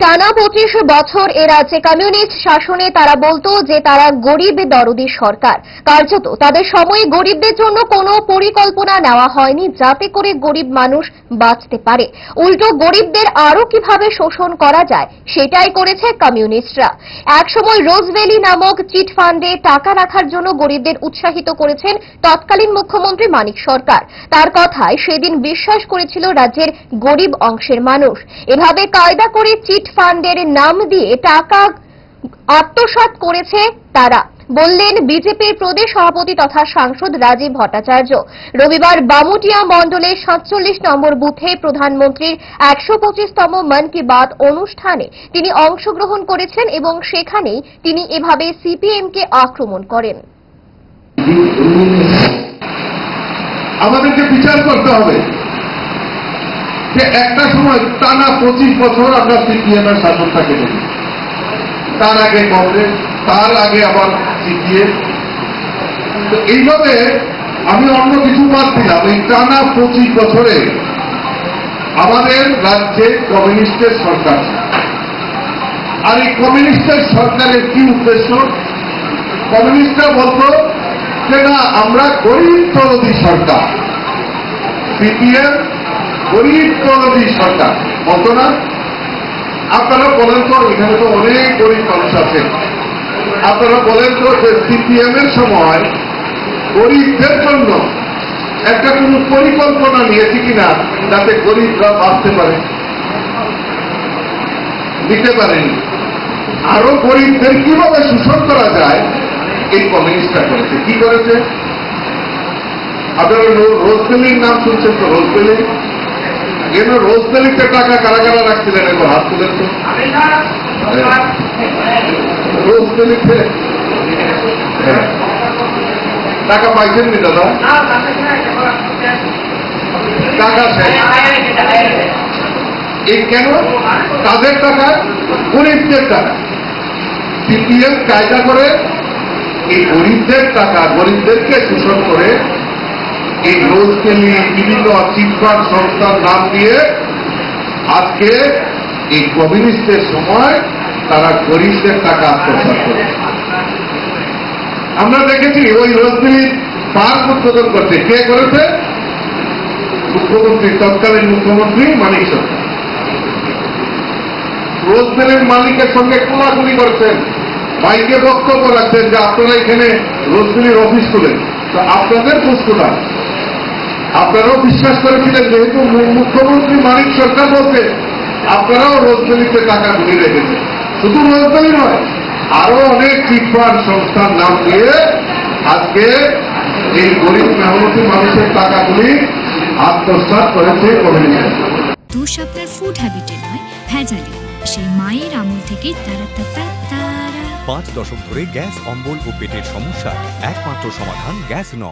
টানা পঁচিশ বছর এ রাজ্যে কমিউনিস্ট শাসনে তারা বলতো যে তারা গরিব দরদি সরকার। কার্যত তাদের সময়ে গরিবদের জন্য কোনো পরিকল্পনা নেওয়া হয়নি যাতে করে গরিব মানুষ বাঁচতে পারে। উল্টো গরিবদের আরও কীভাবে শোষণ করা যায়, সেটাই করেছে কমিউনিস্টরা। একসময় রোজভ্যালি নামক চিট ফান্ডে টাকা রাখার জন্য গরিবদের উৎসাহিত করেছেন তৎকালীন মুখ্যমন্ত্রী মানিক সরকার। তার কথায় সেদিন বিশ্বাস করেছিল রাজ্যের গরিব অংশের মানুষ। এভাবে কায়দা করে চিট ফান্ডের নাম দিয়ে টাকা আত্মসাৎ করেছে তারা। বললেন, বিজেপির প্রদেশ সভাপতি তথা সাংসদ রাজীব ভট্টাচার্য। রবিবার বামুটিয়া মণ্ডলের সাতচল্লিশ নম্বর বুথে প্রধানমন্ত্রীর একশো পঁচিশতম মন কি বাত অনুষ্ঠানে তিনি অংশগ্রহণ করেছেন এবং সেখানেই তিনি এভাবে সিপিএমকে আক্রমণ করেন। আমাদেরকে বিচার করতে হবে। যে একটা সময় টানা পঁচিশ বছর আমরা সিপিএম এর শাসনটাকে দেখি তার আগে কংগ্রেস, তার আগে আবার সিপিএম তো এইভাবে আমি অন্য কিছু বাদ দিলাম। এই টানা পঁচিশ বছরে আমাদের রাজ্যে কমিউনিস্টের সরকার আর এই কমিউনিস্টের সরকারের কি উদ্দেশ্য? কমিউনিস্টরা বলতো যে, না, আমরা গরিব তরদি সরকার। সিপিএম গরিব তরদি সরকার। বলতো না? আপনারা বলেন তো, এখানে তো অনেক গরিব মানুষ আছেন আপনারা বলেন তো যে সিপিএম এর সময় গরিবদের জন্য একটা কোন পরিকল্পনা নিয়েছি কিনা, যাতে গরিবরা বাঁচতে পারে? দিতে পারেনি। আরও গরিবদের কীভাবে শোষণ করা যায়, এই কমিউনিস্টরা করেছে। কি করেছে? আপনারা রোজবেলির নাম শুনছেন তো? রোজবেলি কেন রোজবেলিতে টাকা কারা রাখছিলেন? একবার হাত তুলেন তো হ্যাঁ। টাকা পাইছেন নি দাদা? টাকা এই কেন? তাদের টাকা, গরিবদের টাকা। সিপিএম কায়দা করে এই গরিবদের টাকা, গরিবদেরকে শোষণ করে এই রোজকে নিয়ে বিভিন্ন চিটফাট সংস্থার নাম দিয়ে আজকে এই কমিউনিস্টের সময় তারা গরিবদের টাকা আত্মসাৎ করে আমরা দেখেছি ওই রোজমিলি পার্ক উদ্বোধন করছে। কে করেছে? মুখ্যমন্ত্রী, তৎকালীন মুখ্যমন্ত্রী মানিক সরকার। রোজবেলের মালিকের সঙ্গে কোলাকুলি করছেন। বাইকে বক্তব্য রাখছেন যে আপনারা এখানে রোজবেলির অফিস খুলেন। তো আপনাদের পুষ্পটা আপনারাও বিশ্বাস করেছিলেন যেহেতু মুখ্যমন্ত্রী মানিক সরকার বলতে আপনারাও রোজবেলিতে টাকা গুলি রেখেছেন। শুধু রোজবেলি নয় আরও অনেক চিটফান্ড সংস্থার নাম দিয়ে আজকে এই গরিব মেহনতি মানুষের টাকাগুলি আত্মসাৎ করেছে কমিউনিস্ট দোষ আপনার ফুড হ্যাবিটে নয় ভেজালে। সেই মায়ের আমল তারা তারা পাঁচ দশক ধরে গ্যাস অম্বল ও পেটের সমস্যা একমাত্র সমাধান গ্যাস নল।